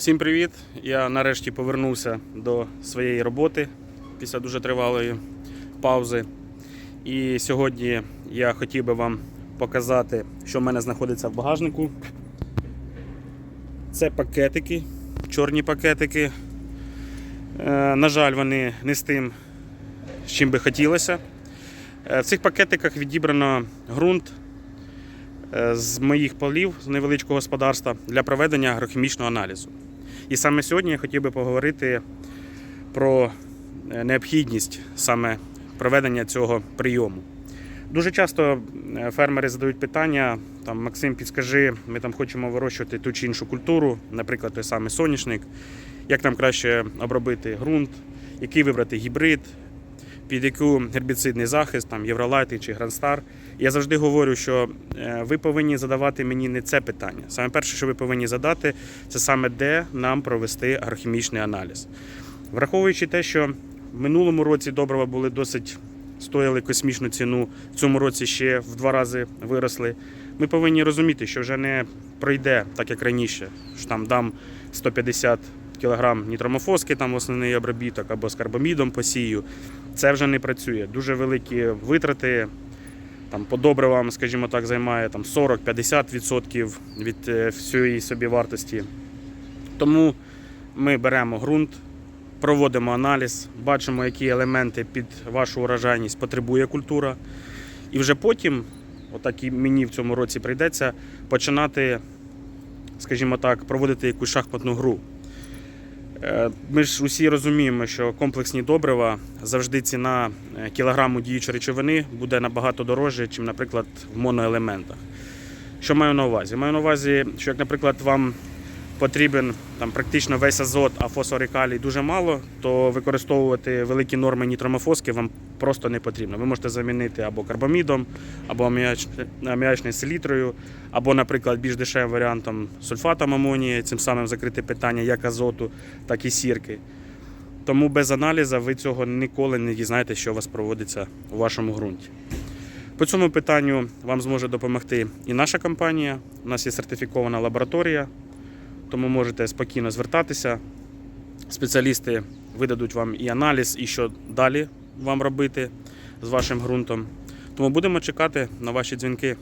Всім привіт! Я нарешті повернувся до своєї роботи після дуже тривалої паузи. І сьогодні я хотів би вам показати, що в мене знаходиться в багажнику. Це пакетики, чорні пакетики. Е, На жаль, вони не з тим, з чим би хотілося. Е, В цих пакетиках відібрано ґрунт е, з моїх полів з невеличкого господарства для проведення агрохімічного аналізу. І саме сьогодні я хотів би поговорити про е, необхідність саме проведення цього прийому. Дуже часто е, фермери задають питання: там, Максим, підскажи, ми там хочемо вирощувати ту чи іншу культуру, наприклад, той самий соняшник, як нам краще обробити ґрунт, який вибрати гібрид, під яку гербіцидний захист, там Євролайти чи Грандстар. Я завжди говорю, що е, ви повинні задавати мені не це питання. Саме перше, що ви повинні задати, це саме де нам провести агрохімічний аналіз. Враховуючи те, що в минулому році добрива були досить стояли космічну ціну, в цьому році ще в два рази виросли. Ми повинні розуміти, що вже не пройде так, як раніше, що там дам 150 кг нітромофоски, там основний обробіток або з карбамідом посію. Це вже не працює. Дуже великі витрати. Там по добривам, скажімо так, займає там 40-50% від е, всієї собівартості. Тому ми беремо ґрунт, проводимо аналіз, бачимо, які елементи під вашу урожайність потребує культура. І вже потім, отак і мені в цьому році прийдеться, починати, скажімо так, проводити якусь шахматну гру. Е, Ми ж усі розуміємо, що комплексні добрива завжди ціна е, кілограму діючої речовини буде набагато дорожче, ніж, наприклад, в моноелементах. Що маю на увазі? Маю на увазі, що як, наприклад, вам потрібен там практично весь азот, а фосфор і калій дуже мало, то використовувати великі норми нітромофоски вам просто не потрібно. Ви можете замінити або карбамідом, або аміачною селітрою, або, наприклад, більш дешевим варіантом сульфатом амонії, цим самим закрити питання як азоту, так і сірки. Тому без аналізу ви цього ніколи не дізнаєтеся, що у вас проводиться у вашому ґрунті. По цьому питанню вам зможе допомогти і наша компанія. У нас є сертифікована лабораторія, тому можете спокійно звертатися. Спеціалісти видадуть вам і аналіз, і що далі вам робити з вашим ґрунтом. Тому будемо чекати на ваші дзвінки.